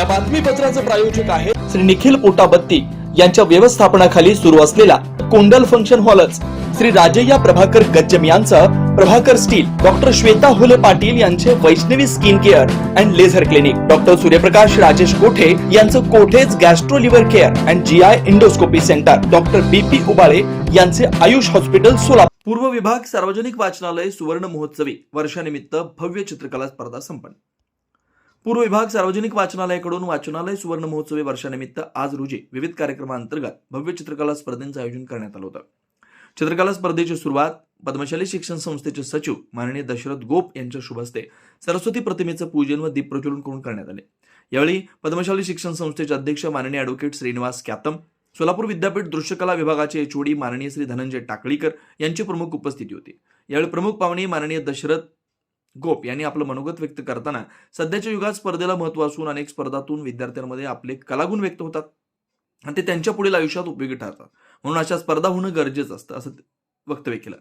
या बातमीपत्राचे प्रायोजक आहे श्री निखिल पोटाबत्ती यांच्या व्यवस्थापनाखाली सुरू असलेला कोंडल फंक्शन हॉलच. श्री राजय्या प्रभाकर गज्जम यांचं प्रभाकर स्टील डॉक्टर श्वेता हुले पाटील यांचे Vaishnavi skin care and laser clinic. Doctor Suryaprakash Rajesh Kothe यांचं Kothe's gastro liver care and G I endoscopy centre. Doctor B P Ubale यांचे आयुष हॉस्पिटल सोलापूर. पूर्व विभाग सार्वजनिक वाचनालय सुवर्ण महोत्सवी. वर्षानिमित्त भव्य चित्रकला स्पर्धा संपन्न. पूर्व विभाग सार्वजनिक वाचनालयाकडून वाचनालय सुवर्ण महोत्सवी वर्षानिमित्त आज रोजी विविध कार्यक्रमांतर्गत भव्य चित्रकला स्पर्धेचं आयोजन करण्यात आलं होतं. चित्रकला स्पर्धेची सुरुवात पद्मशाली शिक्षण संस्थेचे सचिव माननीय दशरथ गोप यांच्या शुभ हस्ते सरस्वती प्रतिमेचं पूजन व दीप प्रज्वलन करून करण्यात आले. यावेळी पद्मशाली शिक्षण संस्थेचे अध्यक्ष माननीय अॅडव्होकेट श्रीनिवास कॅतम सोलापूर विद्यापीठ दृश्यकला विभागाचे एचओडी माननीय श्री धनंजय टाकळीकर यांची प्रमुख उपस्थिती होती. यावेळी प्रमुख पाहुणे माननीय दशरथ गोप यांनी आपलं मनोगत व्यक्त करताना सध्याच्या युगात स्पर्धेला महत्त्व असून अनेक स्पर्धातून विद्यार्थ्यांमध्ये आपले कलागुण व्यक्त होतात. आणि ते त्यांच्या पुढील आयुष्यात उपयोगी ठरतात. म्हणून अशा स्पर्धा होणं गरजेचं असतं. असं वक्तव्य केलं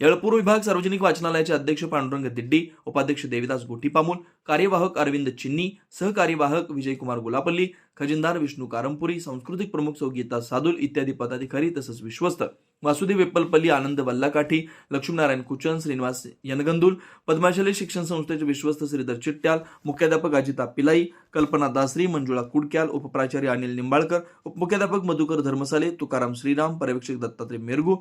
यावेळी पूर्व विभाग सार्वजनिक वाचनालयाचे अध्यक्ष पांडुरंग दिड्डी उपाध्यक्ष देविदास गोटीपामूल कार्यवाहक अरविंद चिन्नी सहकार्यवाहक विजयकुमार गुलापल्ली खजिनदार विष्णू कारंपुरी सांस्कृतिक प्रमुख सौगीता सादुल इत्यादी पदाधिकारी तसंच विश्वस्त. वासुदेव वेप्पलपल्ली आनंद वल्लाकाठी लक्ष्मीनारायण कुचन श्रीनिवास यनगंदुल पद्माशाली शिक्षण संस्थेचे विश्वस्त श्रीधर चिट्ट्याल मुख्याध्यापक अजिता पिलाई कल्पना दासरी मंजुळा कुडक्याल उपप्राचार्य अनिल निंबाळकर उपमुख्याध्यापक मधुकर धर्मसाले तुकाराम श्रीराम पर्यवेक्षक दत्तात्रय मेरगू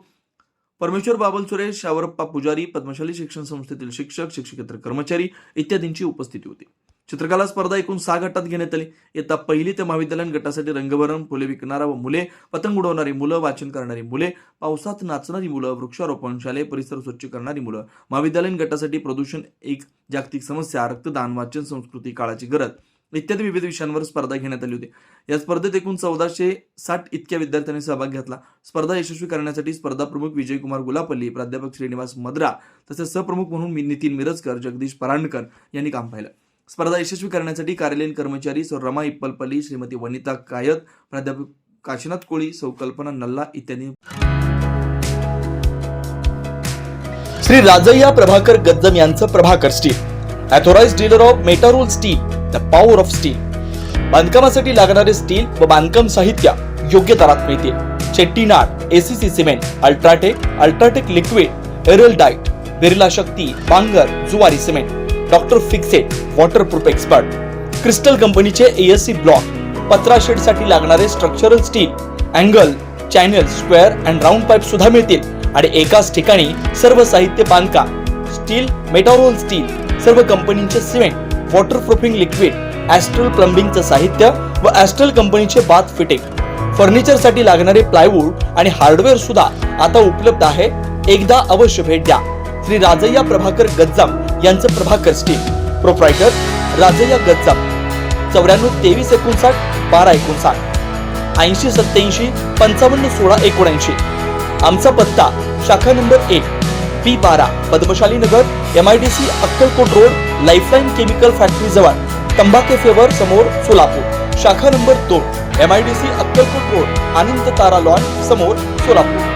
परमेश्वर बाबल सुरेश शावरप्पा पुजारी पद्मशाली शिक्षण संस्थेतील शिक्षक शिक्षकेतर कर्मचारी इत्यादींची उपस्थिती होती. चित्रकला स्पर्धा एकूण सहा गटात घेण्यात आली. इयत्ता पहिली ते महाविद्यालयीन गटासाठी रंगभरण फुले विकणारा व मुले पतंग उडवणारी मुलं वाचन करणारी मुले पावसात नाचणारी मुलं वृक्षारोपण शालेय परिसर स्वच्छ करणारी मुलं. महाविद्यालयीन गटासाठी प्रदूषण एक जागतिक समस्या रक्तदान वाचन संस्कृती काळाची गरज. इत्यादी विविध विषयांवर स्पर्धा घेण्यात आली होती. या स्पर्धेत एकूण चौदाशे साठ इतक्या विद्यार्थ्यांनी सहभाग घेतला. स्पर्धा यशस्वी करण्यासाठी स्पर्धा प्रमुख विजयकुमार गुलापल्ली प्राध्यापक श्रीनिवास मद्रा तसेच सहप्रमुख म्हणून नितीन मिरजकर जगदीश परांडकर यांनी काम पाहिलं. स्पर्धा यशस्वी करण्यासाठी कार्यालयीन कर्मचारी सौ रमा इप्पलपल्ली श्रीमती वनिता कायत प्राध्यापक काशीनाथ कोळी सौ कल्पना नल्ला इत्यादी. श्री राजय्या प्रभाकर गद्दम यांचं Prabhakar steel. Authorised dealer of Metarol steel the power of steel. बांधकामासाठी लागणारे स्टील व बांधकाम साहित्य योग्य दरात मिळतील Chettinad ACC cement UltraTech UltraTech liquid एरल diet Birla Shakti Bangar Zuari cement doctor Fixit waterproof expert. Crystal कंपनीचे एएससी ब्लॉक पत्रा शेडसाठी लागणारे structural steel angle channel square and round pipe सुद्धा मिळतील. आणि एकाच ठिकाणी सर्व साहित्य बांधकाम स्टील मेटारोल स्टील सर्व कंपनीचे सिमेंट वॉटरप्रूफिंग लिक्विड ॲस्ट्रल प्लंबिंगचं साहित्य व ॲस्ट्रल कंपनीचे बाथ फिटिंग फर्निचरसाठी लागणारे प्लायवूड आणि हार्डवेअर सुद्धा आता उपलब्ध आहे. एकदा अवश्य भेट द्या. श्री राजय्या प्रभाकर गज्जाम यांचं प्रभाकर स्टील प्रोप्रायटर राजय्या गज्जाम. चौऱ्याण्णव तेवीस एकोणसाठ बारा एकोणसाठ. ऐंशी सत्याऐंशी पंचावन्न सोळा एकोणऐंशी. आमचा पत्ता शाखा नंबर एक पी बारा Padmashali Nagar M I D C Akkalkot road Lifeline chemical factory जवळ तंबाखे फेवर समोर सोलापूर. शाखा नंबर दोन M I D C Akkalkot road Anand Tara lawn समोर सोलापूर.